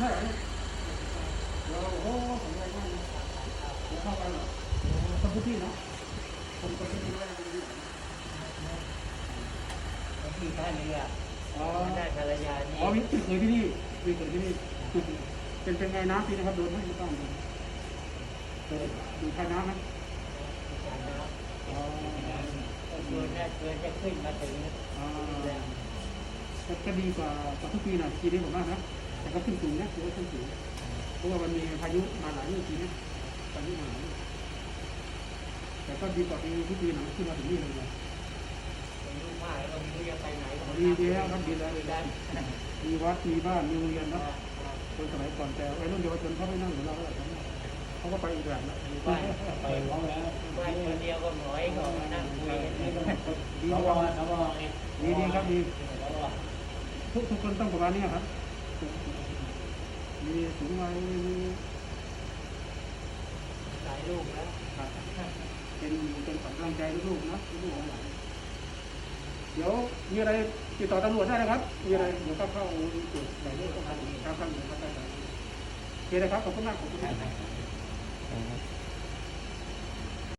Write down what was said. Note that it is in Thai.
เท่าไหร่เนี่ยเดี๋ยวโอ้โหแข็งแรงมากเดี๋ยวเข้าไปเหรอคนพื้นที่เนาะคนคนพื้นที่ว่าคนพื้นที่ที่ท่าเรืออ๋อได้ภรรยานี่อ๋อมีเคยที่นี่มีเคยที่นี่เป็นเป็นไงน้ำปีนะครับโดนไหมไม่ต้องเคยดูใครน้ำไหมอ๋อเกินได้เกินจะขึ้นมาถึงอ๋อก็ก็ดีกว่ากับทุกปีหน่อยปีนี้ผมว่านะ แต่ก็ขึ้นสูงนะถือว่าขึ้นสูงเพราะว่ามันมีพายุมาหลายลูกปีนี้พายุมาหลายลูกแต่ก็ดีกว่าปีทุกปีหน่อยขึ้นมาถึงนี่เลยนะอายุมากแล้วไม่รู้จะไปไหนก็ดีดีแล้วครับดีแล้วได้มีวัดมีบ้านมีโรงเรียนเนาะคนสมัยก่อนแต่วัยรุ่นเยาวชนเขาไม่นั่งเหมือนเราเท่าไหร่ครับเขาก็ไปอีกแบบละไปไปร้องแล้วไปคนเดียวก็หมอยก็มานั่งคุยกันนี่ดีเขากบอกว่าเขาบอกเองดีดีครับดีทุกทุกคนต้องประมาณนี้ครับ มีสูงวัยมีหลายลูกแล้วครับเป็นเป็นขวัญกำลังใจลูกๆนะลูกๆของหลานเดี๋ยวมีอะไรติดต่อตำรวจได้นะครับ มีอะไรเดี๋ยวก็เข้าตรวจหลายเรื่องครับครับครับเดี๋ยวเข้าไปโอเคนะครับขอบคุณมากขอบคุณมาก